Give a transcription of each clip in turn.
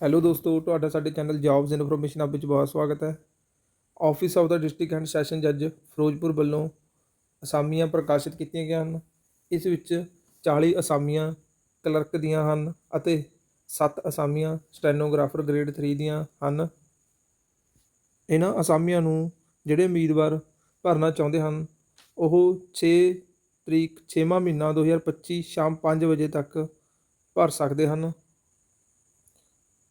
Hello ਦੋਸਤੋ, ਤੁਹਾਡਾ ਸਾਡੇ ਚੈਨਲ ਜੌਬਸ ਇਨਫੋਰਮੇਸ਼ਨ ਆਪ ਵਿੱਚ ਬਹੁਤ ਸਵਾਗਤ ਹੈ। ਆਫਿਸ ਆਫ ਦਾ ਡਿਸਟ੍ਰਿਕਟ ਐਂਡ ਸੈਸ਼ਨ ਜੱਜ ਫਿਰੋਜ਼ਪੁਰ ਵੱਲੋਂ ਅਸਾਮੀਆਂ ਪ੍ਰਕਾਸ਼ਿਤ ਕੀਤੀਆਂ ਗਈਆਂ ਹਨ। ਇਸ ਵਿੱਚ 40 ਅਸਾਮੀਆਂ ਕਲਰਕ ਦੀਆਂ ਹਨ ਅਤੇ 7 ਅਸਾਮੀਆਂ ਸਟੈਨੋਗ੍ਰਾਫਰ ਗ੍ਰੇਡ 3 ਦੀਆਂ ਹਨ। ਇਹਨਾਂ ਅਸਾਮੀਆਂ ਨੂੰ ਜਿਹੜੇ ਉਮੀਦਵਾਰ ਭਰਨਾ ਚਾਹੁੰਦੇ ਹਨ, ਉਹ 6 ਤਰੀਕ 6ਵਾਂ ਮਹੀਨਾ 2025 ਸ਼ਾਮ 5 ਵਜੇ ਤੱਕ ਭਰ ਸਕਦੇ ਹਨ।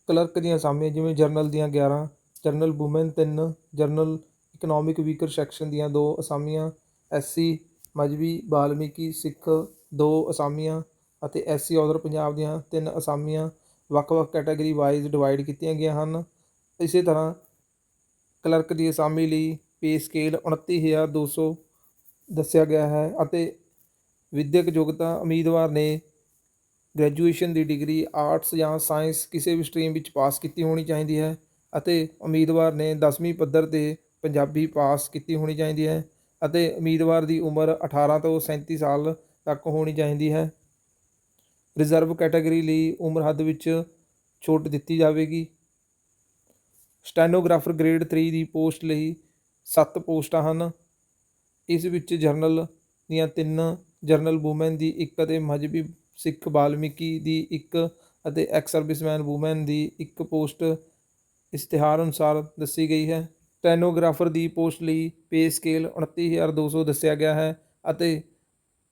ਕਲਰਕ ਦੀਆਂ ਅਸਾਮੀਆਂ ਜਿਵੇਂ ਜਰਨਲ ਦੀਆਂ 11 ਜਰਨਲ ਵੂਮੈਨ ਤਿੰਨ, ਜਰਨਲ ਇਕਨੋਮਿਕ ਵੀਕਰ ਸੈਕਸ਼ਨ ਦੀਆਂ ਦੋ ਅਸਾਮੀਆਂ, ਐਸਸੀ ਮਜਬੀ, ਬਾਲਮੀਕੀ, ਸਿੱਖ ਦੋ ਅਸਾਮੀਆਂ ਅਤੇ ਐਸਸੀ ਅਦਰ ਪੰਜਾਬ ਦੀਆਂ ਤਿੰਨ ਅਸਾਮੀਆਂ ਵੱਖ-ਵੱਖ ਕੈਟਾਗਰੀ ਵਾਈਜ਼ ਡਿਵਾਈਡ ਕੀਤੀਆਂ ਗਈਆਂ ਹਨ। ਇਸੇ ਤਰ੍ਹਾਂ ਕਲਰਕ ਦੀ ਅਸਾਮੀ ਲਈ ਪੇ ਸਕੇਲ 29200 ਦੱਸਿਆ ਗਿਆ ਹੈ ਅਤੇ ਵਿਦਿਅਕ ਯੋਗਤਾ ਉਮੀਦਵਾਰ ਨੇ ਗ੍ਰੈਜੂਏਸ਼ਨ ਦੀ ਡਿਗਰੀ ਆਰਟਸ ਜਾਂ ਸਾਇੰਸ ਕਿਸੇ ਵੀ ਸਟਰੀਮ ਵਿੱਚ ਪਾਸ ਕੀਤੀ ਹੋਣੀ ਚਾਹੀਦੀ ਹੈ ਅਤੇ ਉਮੀਦਵਾਰ ਨੇ 10ਵੀਂ ਪੱਧਰ ਤੇ ਪੰਜਾਬੀ ਪਾਸ ਕੀਤੀ ਹੋਣੀ ਚਾਹੀਦੀ ਹੈ ਅਤੇ ਉਮੀਦਵਾਰ ਦੀ ਉਮਰ 18 ਤੋਂ 37 ਸਾਲ ਤੱਕ ਹੋਣੀ ਚਾਹੀਦੀ ਹੈ। ਰਿਜ਼ਰਵ ਕੈਟਾਗਰੀ ਲਈ ਉਮਰ ਹੱਦ ਵਿੱਚ ਛੋਟ ਦਿੱਤੀ ਜਾਵੇਗੀ। ਸਟੈਨੋਗ੍ਰਾਫਰ ਗ੍ਰੇਡ 3 ਦੀ ਪੋਸਟ ਲਈ 7 ਪੋਸਟਾਂ ਹਨ। ਇਸ ਵਿੱਚ ਜਰਨਲ ਦੀਆਂ 3 ਜਰਨਲ ਵੂਮਨ ਦੀ ਇੱਕ ਅਤੇ ਮਜਬੀ ਸਿੱਖ ਬਾਲਮੀਕੀ ਦੀ ਇੱਕ ਅਤੇ ਐਕਸ ਸਰਵਿਸਮੈਨ ਵੂਮਨ ਦੀ ਇੱਕ ਪੋਸਟ ਇਸ਼ਤਿਹਾਰ ਅਨੁਸਾਰ ਦੱਸੀ ਗਈ ਹੈ। ਟੈਨੋਗ੍ਰਾਫਰ ਦੀ ਪੋਸਟ ਲਈ ਪੇ ਸਕੇਲ 29200 ਦੱਸਿਆ ਗਿਆ ਹੈ ਅਤੇ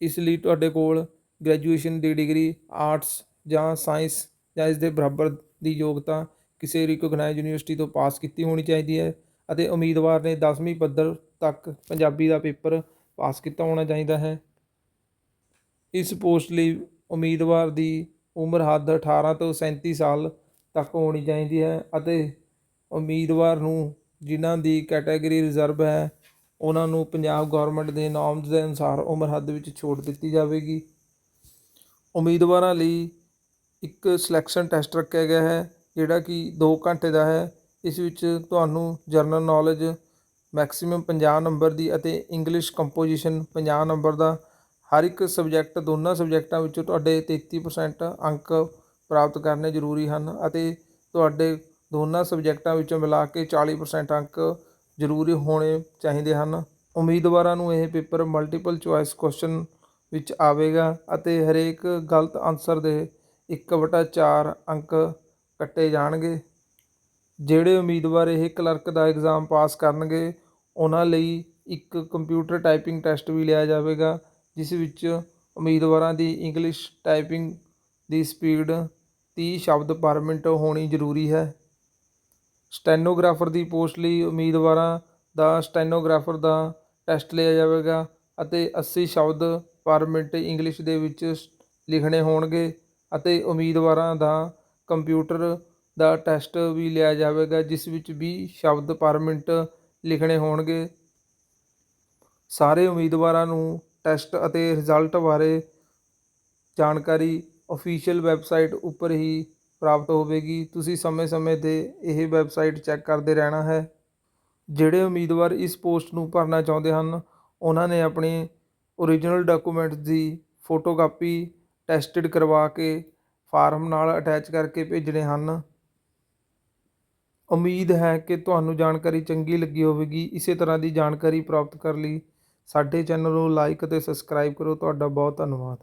ਇਸ ਲਈ ਤੁਹਾਡੇ ਕੋਲ ਗ੍ਰੈਜੂਏਸ਼ਨ ਦੀ ਡਿਗਰੀ ਆਰਟਸ ਜਾਂ ਸਾਇੰਸ ਜਾਂ ਇਸ ਦੇ ਬਰਾਬਰ ਦੀ ਯੋਗਤਾ ਕਿਸੇ ਰਿਕੋਗਨਾਈਜ਼ ਯੂਨੀਵਰਸਿਟੀ ਤੋਂ ਪਾਸ ਕੀਤੀ ਹੋਣੀ ਚਾਹੀਦੀ ਹੈ ਅਤੇ ਉਮੀਦਵਾਰ ਨੇ 10ਵੀਂ ਪੱਧਰ ਤੱਕ ਪੰਜਾਬੀ ਦਾ ਪੇਪਰ ਪਾਸ ਕੀਤਾ ਹੋਣਾ ਚਾਹੀਦਾ ਹੈ। ਇਸ ਪੋਸਟ ਲਈ ਉਮੀਦਵਾਰ ਦੀ ਉਮਰ ਹੱਦ 18 ਤੋਂ 37 ਸਾਲ ਤੱਕ ਹੋਣੀ ਚਾਹੀਦੀ ਹੈ ਅਤੇ ਉਮੀਦਵਾਰ ਨੂੰ ਜਿਨ੍ਹਾਂ ਦੀ ਕੈਟਾਗਰੀ ਰਿਜ਼ਰਵ ਹੈ, ਉਹਨਾਂ ਨੂੰ ਪੰਜਾਬ ਗਵਰਨਮੈਂਟ ਦੇ ਨਾਰਮਸ ਦੇ ਅਨੁਸਾਰ ਉਮਰ ਹੱਦ ਵਿੱਚ ਛੋਟ ਦਿੱਤੀ ਜਾਵੇਗੀ। ਉਮੀਦਵਾਰਾਂ ਲਈ ਇੱਕ ਸਿਲੈਕਸ਼ਨ ਟੈਸਟ ਰੱਖਿਆ ਗਿਆ ਹੈ, ਜਿਹੜਾ ਕਿ 2 ਘੰਟੇ ਦਾ ਹੈ। ਇਸ ਵਿੱਚ ਤੁਹਾਨੂੰ ਜਰਨਲ ਨੌਲੇਜ, ਮੈਕਸਿਮਮ 50 ਨੰਬਰ ਦੀ ਅਤੇ ਇੰਗਲਿਸ਼ ਕੰਪੋਜੀਸ਼ਨ 50 ਨੰਬਰ ਦਾ ਹਰ ਇੱਕ ਸਬਜੈਕਟ ਦੋਨਾਂ ਸਬਜੈਕਟਾਂ ਵਿੱਚੋਂ ਤੁਹਾਡੇ 33% ਅੰਕ ਪ੍ਰਾਪਤ ਕਰਨੇ ਜ਼ਰੂਰੀ ਹਨ ਅਤੇ ਤੁਹਾਡੇ ਦੋਨਾਂ ਸਬਜੈਕਟਾਂ ਵਿੱਚੋਂ ਮਿਲਾ ਕੇ 40% ਅੰਕ ਜ਼ਰੂਰੀ ਹੋਣੇ ਚਾਹੀਦੇ ਹਨ। ਉਮੀਦਵਾਰਾਂ ਨੂੰ ਇਹ ਪੇਪਰ ਮਲਟੀਪਲ ਚੁਆਇਸ ਕੁਐਸਚਨ ਵਿੱਚ ਆਵੇਗਾ ਅਤੇ ਹਰੇਕ ਗਲਤ ਆਨਸਰ ਦੇ 1/4 ਅੰਕ ਕੱਟੇ ਜਾਣਗੇ। ਜਿਹੜੇ ਉਮੀਦਵਾਰ ਇਹ ਕਲਰਕ ਦਾ ਐਗਜ਼ਾਮ ਪਾਸ ਕਰਨਗੇ, ਉਹਨਾਂ ਲਈ ਇੱਕ ਕੰਪਿਊਟਰ ਟਾਈਪਿੰਗ ਟੈਸਟ ਵੀ ਲਿਆ ਜਾਵੇਗਾ ਜਿਸ ਵਿੱਚ ਉਮੀਦਵਾਰਾਂ ਦੀ ਇੰਗਲਿਸ਼ ਟਾਈਪਿੰਗ ਦੀ ਸਪੀਡ ਤੀਹ ਸ਼ਬਦ ਪਰ ਮਿੰਟ ਹੋਣੀ ਜ਼ਰੂਰੀ ਹੈ। ਸਟੈਨੋਗ੍ਰਾਫਰ ਦੀ ਪੋਸਟ ਲਈ ਉਮੀਦਵਾਰਾਂ ਦਾ ਸਟੈਨੋਗ੍ਰਾਫਰ ਦਾ ਟੈਸਟ ਲਿਆ ਜਾਵੇਗਾ ਅਤੇ 80 ਸ਼ਬਦ ਪਰ ਮਿੰਟ ਇੰਗਲਿਸ਼ ਦੇ ਵਿੱਚ ਲਿਖਣੇ ਹੋਣਗੇ ਅਤੇ ਉਮੀਦਵਾਰਾਂ ਦਾ ਕੰਪਿਊਟਰ ਦਾ ਟੈਸਟ ਵੀ ਲਿਆ ਜਾਵੇਗਾ, ਜਿਸ ਵਿੱਚ 20 ਸ਼ਬਦ ਪਰ ਮਿੰਟ ਲਿਖਣੇ ਹੋਣਗੇ। ਸਾਰੇ ਉਮੀਦਵਾਰਾਂ ਨੂੰ ਟੈਸਟ ਅਤੇ ਰਿਜ਼ਲਟ ਬਾਰੇ ਜਾਣਕਾਰੀ ਅਫੀਸ਼ੀਅਲ ਵੈਬਸਾਈਟ ਉੱਪਰ ਹੀ ਪ੍ਰਾਪਤ ਹੋਵੇਗੀ। ਤੁਸੀਂ ਸਮੇਂ-ਸਮੇਂ ਤੇ ਇਹ ਵੈਬਸਾਈਟ ਚੈੱਕ ਕਰਦੇ ਰਹਿਣਾ ਹੈ। ਜਿਹੜੇ ਉਮੀਦਵਾਰ ਇਸ ਪੋਸਟ ਨੂੰ ਭਰਨਾ ਚਾਹੁੰਦੇ ਹਨ, ਉਹਨਾਂ ਨੇ ਆਪਣੇ ਓਰੀਜਨਲ ਡਾਕੂਮੈਂਟਸ ਦੀ ਫੋਟੋਕਾਪੀ ਟੈਸਟਡ ਕਰਵਾ ਕੇ ਫਾਰਮ ਨਾਲ ਅਟੈਚ ਕਰਕੇ ਭੇਜਣੇ ਹਨ। ਉਮੀਦ ਹੈ ਕਿ ਤੁਹਾਨੂੰ ਜਾਣਕਾਰੀ ਚੰਗੀ ਲੱਗੀ ਹੋਵੇਗੀ। ਇਸੇ ਤਰ੍ਹਾਂ ਦੀ ਜਾਣਕਾਰੀ ਪ੍ਰਾਪਤ ਕਰਨ ਲਈ ਸਾਡੇ ਚੈਨਲ ਨੂੰ ਲਾਈਕ ਅਤੇ ਸਬਸਕ੍ਰਾਈਬ ਕਰੋ ਤੁਹਾਡਾ ਬਹੁਤ ਧੰਨਵਾਦ।